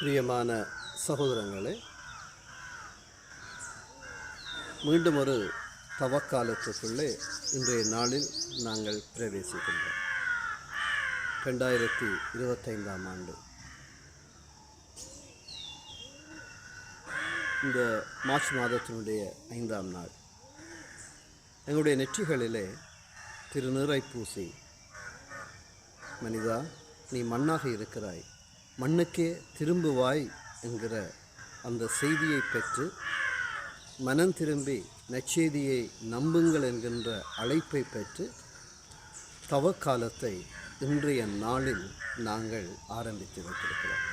பிரியமான சகோதரங்களே மீண்டும் ஒரு தவக்காலத்துக்குள்ளே இன்றைய நாளில் நாங்கள் பிரவேசிக்கின்றோம். ரெண்டாயிரத்தி இருபத்தைந்தாம் ஆண்டு. இந்த மார்ச் மாதத்தினுடைய ஐந்தாம் நாள். எங்களுடைய நெற்றிகளிலே திருநீரை பூசி மனிதா நீ மண்ணாக இருக்கிறாய். மண்ணுக்கே திரும்புவாய் என்கிற அந்த செய்தியை பெற்று மனம் திரும்பி நற்செய்தியை நம்புங்கள் என்கின்ற அழைப்பை பெற்று தவக்காலத்தை இன்றைய நாளில் நாங்கள் ஆரம்பித்து வைத்திருக்கிறோம்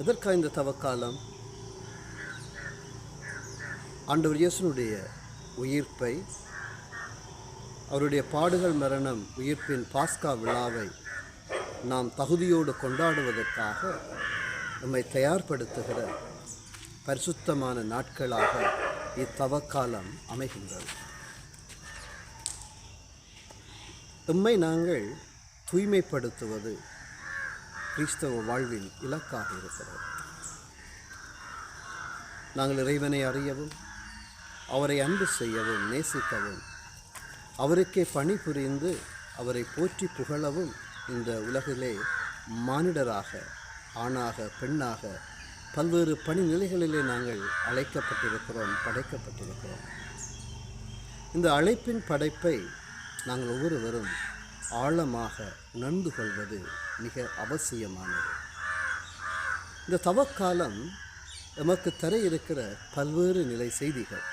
எதற்காக இந்த தவக்காலம்? ஆண்டவர் இயேசுனுடைய உயிர்ப்பை அவருடைய பாடுகள் மரணம் உயிர்ப்பின் பாஸ்கா விழாவை நாம் தகுதியோடு கொண்டாடுவதற்காக நம்மை தயார்படுத்துகிற பரிசுத்தமான நாட்களாக இத்தவக்காலம் அமைகின்றது. எம்மை நாங்கள் தூய்மைப்படுத்துவது கிறிஸ்தவ வாழ்வின் இலக்காக இருக்கிறது. நாங்கள் இறைவனை அறியவும் அவரை அன்பு செய்யவும் நேசிக்கவும் அவருக்கே பணிபுரிந்து அவரை போற்றி புகழவும் இந்த உலகிலே மானிடராக ஆணாக பெண்ணாக பல்வேறு பணிநிலைகளிலே நாங்கள் அழைக்கப்பட்டிருக்கிறோம் படைக்கப்பட்டிருக்கிறோம். இந்த அழைப்பின் படைப்பை நாங்கள் ஒவ்வொருவரும் ஆழமாக உணர்ந்து கொள்வது மிக அவசியமானது. இந்த தவக்காலம் எமக்கு தர இருக்கிற பல்வேறு நிலை செய்திகள்.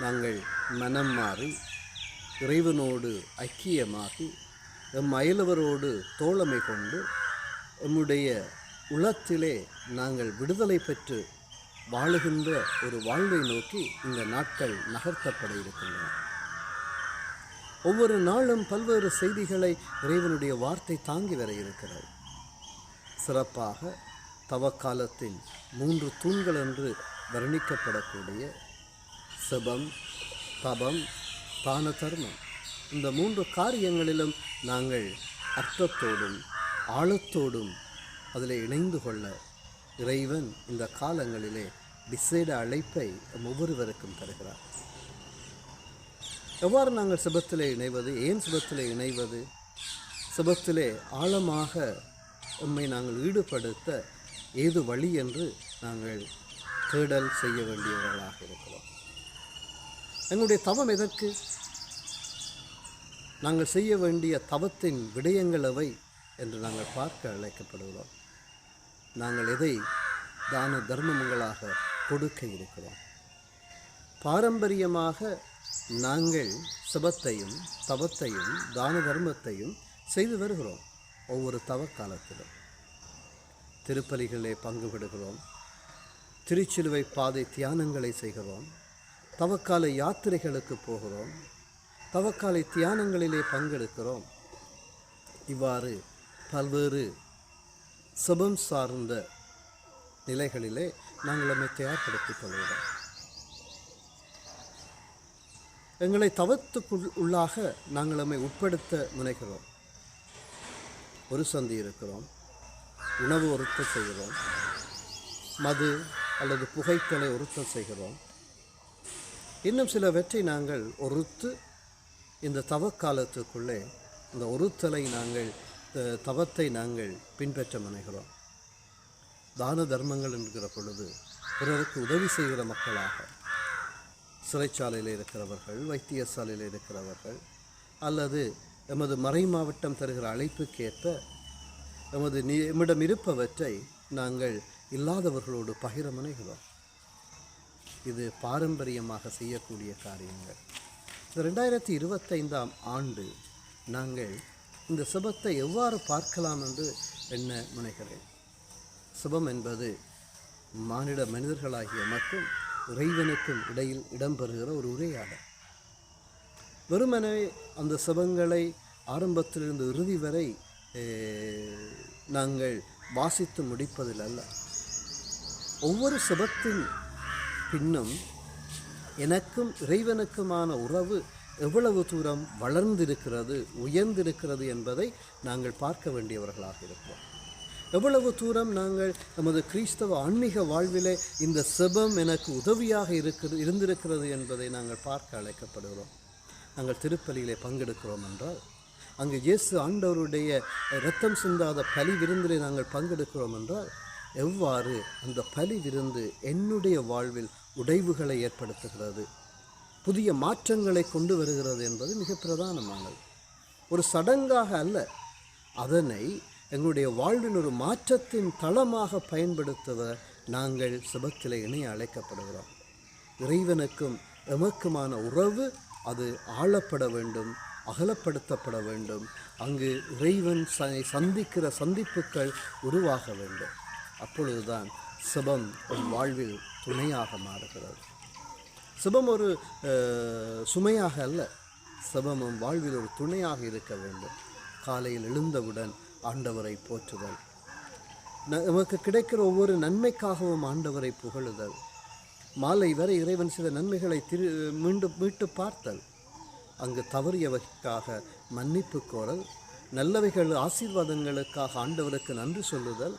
நாங்கள் மனம் மாறி இறைவனோடு ஐக்கியமாகி எம் அயலவரோடு தோழமை கொண்டு எம்முடைய உளத்திலே நாங்கள் விடுதலை பெற்று வாழுகின்ற ஒரு வாழ்வை நோக்கி இந்த நாட்கள் நகர்த்தப்பட இருக்கின்றன. ஒவ்வொரு நாளும் பல்வேறு செய்திகளை இறைவனுடைய வார்த்தை தாங்கி வர இருக்கிறது. சிறப்பாக தவக்காலத்தில் மூன்று தூண்கள் என்று வர்ணிக்கப்படக்கூடிய சபம் தபம் தான தர்மம் இந்த மூன்று காரியங்களிலும் நாங்கள் அர்த்தத்தோடும் ஆழத்தோடும் அதில் இணைந்து கொள்ள இறைவன் இந்த காலங்களிலே விசேட அழைப்பை ஒவ்வொருவருக்கும் தருகிறார். எவ்வாறு நாங்கள் சுபத்திலே இணைவது? ஏன் சுபத்திலே இணைவது? சுபத்திலே ஆழமாக உண்மை நாங்கள் ஈடுபடுத்த ஏது வழி என்று நாங்கள் தேடல் செய்ய வேண்டியவர்களாக இருக்கிறோம். எங்களுடைய தவம் எதற்கு? நாங்கள் செய்ய வேண்டிய தவத்தின் விடயங்கள் என்று நாங்கள் பார்க்க அழைக்கப்படுகிறோம். நாங்கள் எதை தான தர்மங்களாக கொடுக்க இருக்கிறோம்? பாரம்பரியமாக நாங்கள் சிபத்தையும் தவத்தையும் தான தர்மத்தையும் செய்து வருகிறோம் ஒவ்வொரு தவக்காலத்திலும் திருப்பலிகளே பங்கு பெறுகிறோம். திருச்சிலுவை பாதை தியானங்களை செய்கிறோம். தவக்கால யாத்திரைகளுக்கு போகிறோம். தவக்காலை தியானங்களிலே பங்கெடுக்கிறோம். இவ்வாறு பல்வேறு சுபம் சார்ந்த நிலைகளிலே நாங்கள் நம்மை தயார்படுத்திக் கொள்கிறோம். எங்களை தவத்துக்குள் உள்ளாக நாங்கள் நம்மை உட்படுத்த முனைகிறோம். ஒரு சந்தி இருக்கிறோம். உணவு ஒருத்தம் செய்கிறோம். மது அல்லது புகைத்தலை ஒருத்தம் செய்கிறோம். இன்னும் சிலவற்றை நாங்கள் ஒருத்து இந்த தவக்காலத்துக்குள்ளே இந்த ஒருத்தலை நாங்கள் தவத்தை நாங்கள் பின்பற்ற முனைகிறோம். தான தர்மங்கள் என்கிற பொழுது பிறருக்கு உதவி செய்கிற மக்களாக சிறைச்சாலையில் இருக்கிறவர்கள் வைத்தியசாலையில் இருக்கிறவர்கள் அல்லது எமது மறை மாவட்டம் தருகிற அழைப்புக்கேற்ப எமது நி எம்மிடம் இருப்பவற்றை நாங்கள் இல்லாதவர்களோடு பகிர முனைகிறோம். இது பாரம்பரியமாக செய்யக்கூடிய காரியங்கள். ரெண்டாயிரத்தி இருபத்தைந்தாம் ஆண்டு நாங்கள் இந்த சுபத்தை எவ்வாறு பார்க்கலாம் என்று எண்ண முனைகிறேன் சுபம் என்பது மானிட மனிதர்களாகிய மற்றும் இறைவனுக்கும் இடையில் இடம்பெறுகிற ஒரு உரையாடல். வெறுமனவே அந்த சுபங்களை ஆரம்பத்திலிருந்து இறுதி வரை நாங்கள் வாசித்து முடிப்பதில் அல்ல. ஒவ்வொரு சுபத்தின் பின்னும் எனக்கும் இறைவனுக்குமான உறவு எவ்வளவு தூரம் வளர்ந்திருக்கிறது உயர்ந்திருக்கிறது என்பதை நாங்கள் பார்க்க வேண்டியவர்களாக இருக்கிறோம் எவ்வளவு தூரம் நாங்கள் நமது கிறிஸ்தவ ஆன்மீக வாழ்விலே இந்த செபம் எனக்கு உதவியாக இருக்கிறது இருந்திருக்கிறது என்பதை நாங்கள் பார்க்க அழைக்கப்படுகிறோம். நாங்கள் திருப்பலியிலே பங்கெடுக்கிறோம் என்றால் அங்கு இயேசு ஆண்டவருடைய இரத்தம் சிந்தாத பலி விருந்திலே நாங்கள் பங்கெடுக்கிறோம் என்றால் எவ்வாறு அந்த பலி விருந்து என்னுடைய வாழ்வில் உடைவுகளை ஏற்படுத்துகிறது. புதிய மாற்றங்களை கொண்டு வருகிறது என்பது மிக பிரதானமானது. ஒரு சடங்காக அல்ல அதனை எங்களுடைய வாழ்வின் ஒரு மாற்றத்தின் தளமாக பயன்படுத்துவ நாங்கள் சுபத்தில் இணைய அழைக்கப்படுகிறோம். இறைவனுக்கும் எமக்குமான உறவு அது ஆளப்பட வேண்டும் அகலப்படுத்தப்பட வேண்டும். அங்கு இறைவன் சந்திக்கிற சந்திப்புகள் உருவாக வேண்டும். அப்பொழுதுதான் சுபம் ஒரு வாழ்வில் துணையாக மாறுகிறது. சுபம் ஒரு சுமையாக அல்ல. சுபமும் வாழ்வில் ஒரு துணையாக இருக்க வேண்டும். காலையில் எழுந்தவுடன் ஆண்டவரை போற்றுதல். ந- நமக்கு கிடைக்கிற ஒவ்வொரு நன்மைக்காகவும் ஆண்டவரை புகழுதல். மாலை வரை இறைவன் சில நன்மைகளை திரு மீண்டும் மீட்டு பார்த்தல். அங்கு தவறியவைக்காக மன்னிப்பு கோரல். நல்லவைகள் ஆசீர்வாதங்களுக்காக ஆண்டவருக்கு நன்றி சொல்லுதல்.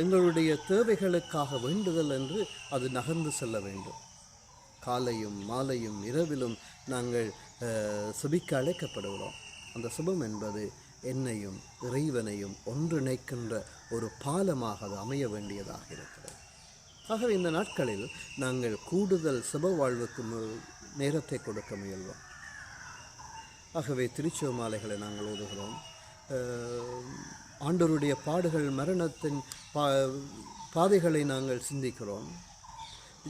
எங்களுடைய தேவைகளுக்காக வேண்டுதல் என்று அது நகர்ந்து செல்ல வேண்டும். காலையும் மாலையும் இரவிலும் நாங்கள் சுபிக்க அழைக்கப்படுகிறோம். அந்த சுபம் என்பது என்னையும் இறைவனையும் ஒன்றிணைக்கின்ற ஒரு பாலமாக அது அமைய வேண்டியதாக இருக்கிறது. ஆகவே இந்த நாட்களில் நாங்கள் கூடுதல் சுப வாழ்வுக்கு நேரத்தை கொடுக்க முயல்வோம். ஆகவே திருச்சிவ மாலைகளை நாங்கள் ஓதுகிறோம். ஆண்டோருடைய பாடுகள் மரணத்தின் பா பாதைகளை நாங்கள் சிந்திக்கிறோம்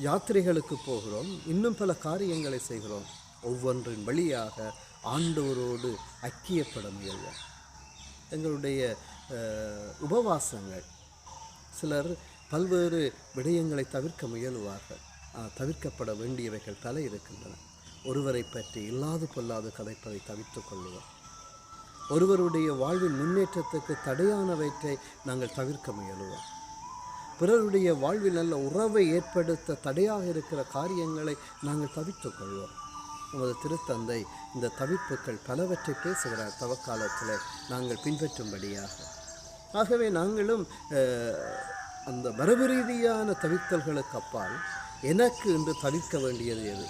யாத்திரைகளுக்கு போகிறோம் இன்னும் பல காரியங்களை செய்கிறோம். ஒவ்வொன்றின் வழியாக ஆண்டவரோடு ஐக்கியப்பட முயல்வோம் எங்களுடைய உபவாசங்கள் சிலர் பல்வேறு விடயங்களை தவிர்க்க முயலுவார்கள். தவிர்க்கப்பட வேண்டியவைகள் பல இருக்கின்றன ஒருவரை பற்றி இல்லாது பொல்லாது கதைப்பதை தவிர்த்துக் கொள்ளுவோம். ஒருவருடைய வாழ்வின் முன்னேற்றத்துக்கு தடையானவற்றை நாங்கள் தவிர்க்க முயலுவோம். பிறருடைய வாழ்வில் நல்ல உறவை ஏற்படுத்த தடையாக இருக்கிற காரியங்களை நாங்கள் தவிர்த்துக் கொள்வோம். நமது திருத்தந்தை இந்த தவிப்புகள் பலவற்றை பேசுகிறார் தவக்காலத்தில். நாங்கள் பின்பற்றும்படியாக. ஆகவே நாங்களும் அந்த மரபு ரீதியான தவிர்த்தல்களுக்கு அப்பால் எனக்கு இன்று தவிர்க்க வேண்டியது எது?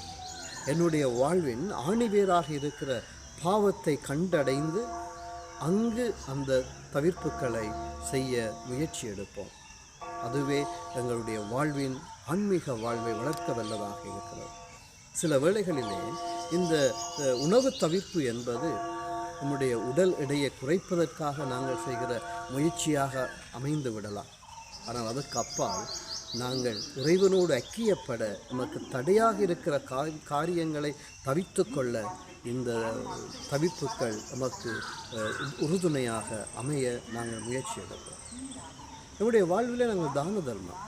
என்னுடைய வாழ்வின் ஆணிவேராக இருக்கிற பாவத்தை கண்டடைந்து அங்கு அந்த தவிர்ப்புகளை செய்ய முயற்சி எடுப்போம். அதுவே எங்களுடைய வாழ்வின் ஆன்மீக வாழ்வை வளர்க்க வல்லதாக இருக்கிறது. சில வேளைகளிலே இந்த உணவு தவிர்ப்பு என்பது நம்முடைய உடல் எடையை குறைப்பதற்காக நாங்கள் செய்கிற முயற்சியாக அமைந்து விடலாம். ஆனால் அதற்கு அப்பால் நாங்கள் இறைவனோடு ஐக்கியப்பட நமக்கு தடையாக இருக்கிற கா காரியங்களை தவித்து கொள்ள இந்த தவிப்புகள் நமக்கு உறுதுணையாக அமைய நாங்கள் முயற்சி எடுப்போம். நம்முடைய வாழ்விலே நாங்கள் தான தர்மம்.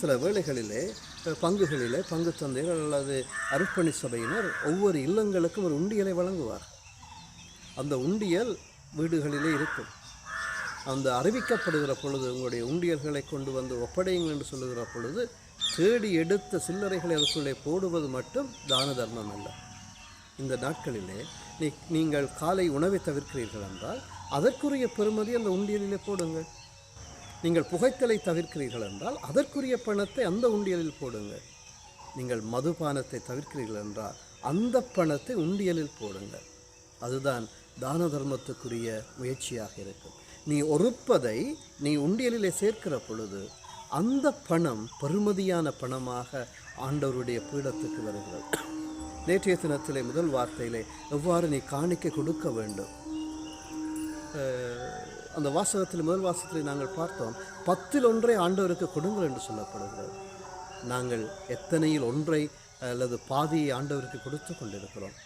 சில வேளைகளிலே பங்குகளிலே பங்கு தந்தையர் அல்லது அர்ப்பணி சபையினர் ஒவ்வொரு இல்லங்களுக்கும் ஒரு உண்டியலை வழங்குவார் அந்த உண்டியல் வீடுகளிலே இருக்கும். அந்த அறிவிக்கப்படுகிற பொழுது உங்களுடைய உண்டியல்களை கொண்டு வந்து ஒப்படையுங்கள் என்று சொல்லுகிற பொழுது தேடி எடுத்த சில்லறைகளை அதற்குள்ளே போடுவது மட்டும் தான தர்மம் அல்ல. இந்த நாட்களிலே நீ நீங்கள் காலை உணவை தவிர்க்கிறீர்கள் என்றால் அதற்குரிய பெறுமதி அந்த உண்டியலிலே போடுங்கள். நீங்கள் புகைத்தலை தவிர்க்கிறீர்கள் என்றால் அதற்குரிய பணத்தை அந்த உண்டியலில் போடுங்கள். நீங்கள் மதுபானத்தை தவிர்க்கிறீர்கள் என்றால் அந்த பணத்தை உண்டியலில் போடுங்கள். அதுதான் தான தர்மத்துக்குரிய முயற்சியாக இருக்கும். நீ ஒருப்பதை நீ உண்டியலிலே சேர்க்கிற பொழுது அந்த பணம் பெருமதியான பணமாக ஆண்டவருடைய பீடத்துக்கு வருகிறது. நேற்றைய தினத்திலே முதல் வார்த்தையிலே எவ்வாறு நீ காணிக்க கொடுக்க வேண்டும்? அந்த வாசகத்தில் முதல் வாசகத்தில் நாங்கள் பார்த்தோம் பத்தில் ஒன்றை ஆண்டவருக்கு கொடுங்கள் என்று சொல்லப்படுகிறது. நாங்கள் எத்தனையில் ஒன்றை அல்லது பாதியை ஆண்டவருக்கு கொடுத்து கொண்டிருக்கிறோம்.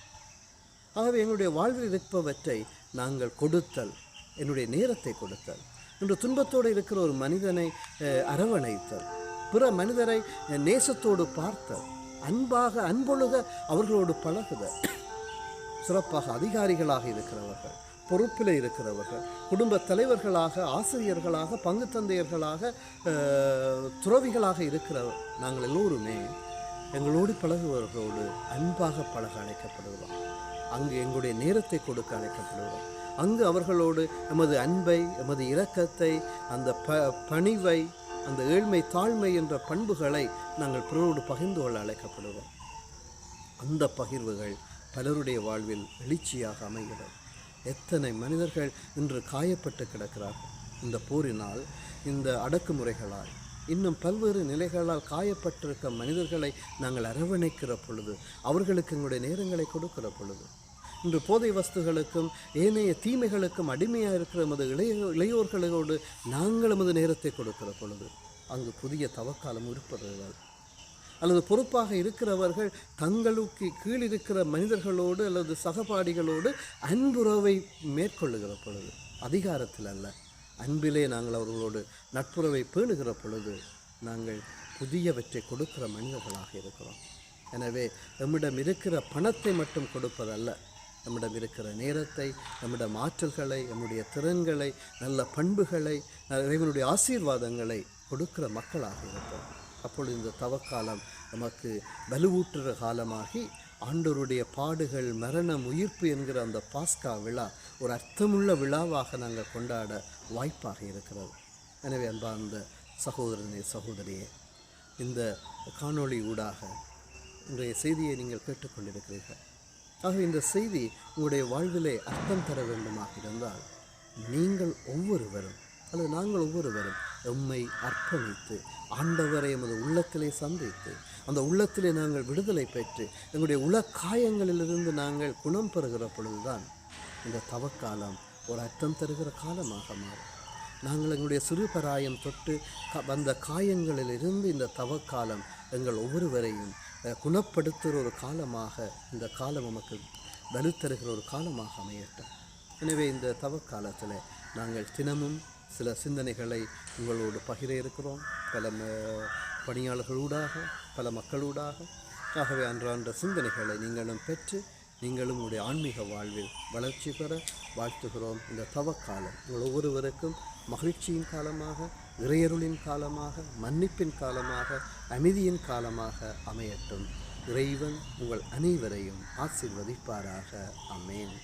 ஆகவே எங்களுடைய வாழ்வில் இருப்பவற்றை நாங்கள் கொடுத்தல் என்னுடைய நேரத்தை கொடுத்தல் இன்று துன்பத்தோடு இருக்கிற ஒரு மனிதனை அஹ், அரவணைத்தல் பிற மனிதரை நேசத்தோடு பார்த்தல் அன்பாக அன்பொழுக அவர்களோடு பழகுதல் சிறப்பாக அதிகாரிகளாக இருக்கிறவர்கள் பொறுப்பில் இருக்கிறவர்கள் குடும்ப தலைவர்களாக ஆசிரியர்களாக பங்கு தந்தையர்களாக துறவிகளாக இருக்கிற நாங்கள் எல்லோருமே எங்களோடு பழகுபவர்களோடு அன்பாக பழக அழைக்கப்படுகிறோம். அங்கு எங்களுடைய நேரத்தை கொடுக்க அழைக்கப்படுகிறோம். அங்கு அவர்களோடு எமது அன்பை எமது இரக்கத்தை அந்த ப பணிவை அந்த ஏழ்மை தாழ்மை என்ற பண்புகளை நாங்கள் பிறரோடு பகிர்ந்து கொள்ள அழைக்கப்படுவோம். அந்த பகிர்வுகள் பலருடைய வாழ்வில் எழுச்சியாக அமைகிறது. எத்தனை மனிதர்கள் இன்று காயப்பட்டு கிடக்கிறார்கள். இந்த போரினால் இந்த அடக்குமுறைகளால் இன்னும் பல்வேறு நிலைகளால் காயப்பட்டிருக்க மனிதர்களை நாங்கள் அரவணைக்கிற பொழுது அவர்களுக்கு எங்களுடைய நேரங்களை கொடுக்கிற பொழுது இன்று போதை வஸ்துகளுக்கும் ஏனைய தீமைகளுக்கும் அடிமையாக இருக்கிற நமது இளைய இளையோர்களோடு நாங்கள் நமது நேரத்தை கொடுக்கிற பொழுது அங்கு புதிய தவக்காலம் இருப்பதுதான் அல்லது பொறுப்பாக இருக்கிறவர்கள் தங்களுக்கு கீழ் இருக்கிற மனிதர்களோடு அல்லது சகபாடிகளோடு அன்புறவை மேற்கொள்ளுகிற பொழுது அதிகாரத்தில் அல்ல. அன்பிலே நாங்கள் அவர்களோடு நட்புறவை பேணுகிற பொழுது நாங்கள் புதியவற்றை கொடுக்கிற மனிதர்களாக இருக்கிறோம். எனவே நம்மிடம் இருக்கிற பணத்தை மட்டும் கொடுப்பதல்ல நம்மிடம் இருக்கிற நேரத்தை நம்மிடம் ஆற்றல்களை நம்முடைய திறன்களை நல்ல பண்புகளை இறைவனுடைய ஆசீர்வாதங்களை கொடுக்கிற மக்களாக இருப்போம். அப்பொழுது இந்த தவக்காலம் நமக்கு வலுவூட்டுற காலமாகி ஆண்டோருடைய பாடுகள் மரணம் உயிர்ப்பு என்கிற அந்த பாஸ்கா விழா ஒரு அர்த்தமுள்ள விழாவாக நாங்கள் கொண்டாட வாய்ப்பாக இருக்கிறது. எனவே அன்பார்ந்த சகோதரனே சகோதரியே இந்த காணொளி ஊடாக இன்றைய செய்தியை நீங்கள் கேட்டுக்கொண்டிருக்கிறீர்கள். ஆக இந்த செய்தி உங்களுடைய வாழ்விலே அர்த்தம் தர வேண்டுமாக இருந்தால் நீங்கள் ஒவ்வொருவரும் அல்லது நாங்கள் ஒவ்வொருவரும் எம்மை அர்ப்பணித்து ஆண்டவரை எமது உள்ளத்திலே சந்தித்து அந்த உள்ளத்திலே நாங்கள் விடுதலை பெற்று எங்களுடைய உள காயங்களிலிருந்து நாங்கள் குணம் பெறுகிற பொழுதுதான் இந்த தவக்காலம் ஒரு அர்த்தம் தருகிற காலமாக மாறும். நாங்கள் எங்களுடைய சிறுபராயம் தொட்டு க- வந்த காயங்களிலிருந்து இந்த தவக்காலம் எங்கள் ஒவ்வொருவரையும் குணப்படுத்துகிற ஒரு காலமாக இந்த காலம் நமக்கு வலுத்தருகிற ஒரு காலமாக அமையட்டும். எனவே இந்த தவக்காலத்தில் நாங்கள் தினமும் சில சிந்தனைகளை உங்களோடு பகிர இருக்கிறோம். பல பணியாளர்களூடாக பல மக்களூடாக. ஆகவே அன்றான்ற சிந்தனைகளை நீங்களும் பெற்று நீங்களும் உங்களுடைய ஆன்மீக வாழ்வில் வளர்ச்சி பெற வாழ்த்துகிறோம். இந்த தவக்காலம் உங்கள் ஒவ்வொருவருக்கும் மகிழ்ச்சியின் காலமாக இறையருளின் காலமாக மன்னிப்பின் காலமாக அமைதியின் காலமாக அமையட்டும். இறைவன் உங்கள் அனைவரையும் ஆசீர்வதிப்பாராக. அமேன்